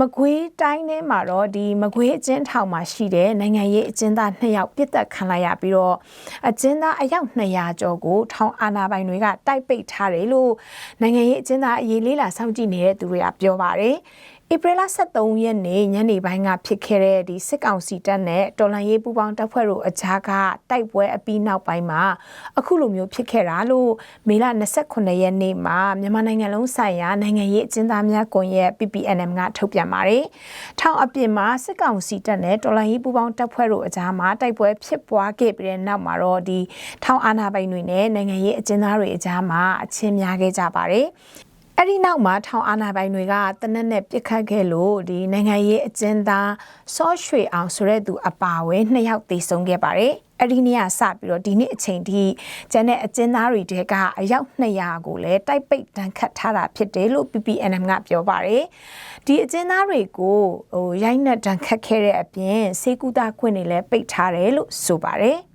မကွေးတိုင်းထဲမှာတော့ဒီမကွေးအကျဉ်းထောင်မှာရှိတဲ့နိုင်ငံရေးအကျဉ်းသား2ယောက်ပြစ်တက်ခံလိုက်ရပြီးတော့အကျဉ်းသားအယောက်200ကျော်ကိုထောင်အာဏာပိုင်တွေကတိုက်ပိတ်ထားတယ်လို့နိုင်ငံရေးအကျဉ်းသားအရေးလေးလာစောင့်ကြည့်နေတဲ့သူတွေကပြောပါတယ် ဧပြီလ23ရက်နေ့ညနေပိုင်းကဖြစ်ခဲ့တဲ့ဒီစစ်ကောင်စီတပ်နဲ့တော်လှန်ရေးပူးပေါင်းတပ်ဖွဲ့တို့အကြားကတိုက်ပွဲအပြီးနောက်ပိုင်းမှာအခုလိုမျိုးဖြစ်ခဲ့တာလို့မေလ29ရက်နေ့မှာမြန်မာနိုင်ငံလုံးဆိုင်ရာနိုင်ငံရေးအကျဉ်းသားများကွန်ရက် PPNM ကထုတ်ပြန်ပါတယ်။ထောင်အပြင်မှာစစ်ကောင်စီတပ်နဲ့တော်လှန်ရေးပူးပေါင်းတပ်ဖွဲ့တို့အကြားမှာတိုက်ပွဲဖြစ်ပွားခဲ့ပြီးတဲ့နောက်မှာတော့ဒီထောင်အာဏာပိုင်တွေနဲ့နိုင်ငံရေးအကျဉ်းသားတွေအကြားမှာအချင်းများခဲ့ကြပါတယ်။ အဲ့ဒီနောက်မှာထောင်အာဏာပိုင်တွေကတနက်နဲ့ပြစ်ခတ်ခဲ့လို့ဒီနိုင်ငံရေးအကျဉ်းသားစောရွှေအောင်ဆိုတဲ့သူအပါအဝင်နှစ်ယောက်သေဆုံးခဲ့ပါတယ်။အဲ့ဒီနေ့ကစပြီးတော့ဒီနေ့အချိန်ထိကျန်တဲ့အကျဉ်းသားတွေတဲကအယောက်200ကိုလည်းတိုက်ပိတ်တန်းခတ်ထားတာဖြစ်တယ်လို့ PPNM ကပြောပါတယ်။ဒီအကျဉ်းသားတွေကိုဟိုရိုက်နှက်တန်းခတ်ခဲ့တဲ့အပြင်စေကူတာခွင့်တွေလည်းပိတ်ထားတယ်လို့ဆိုပါတယ်။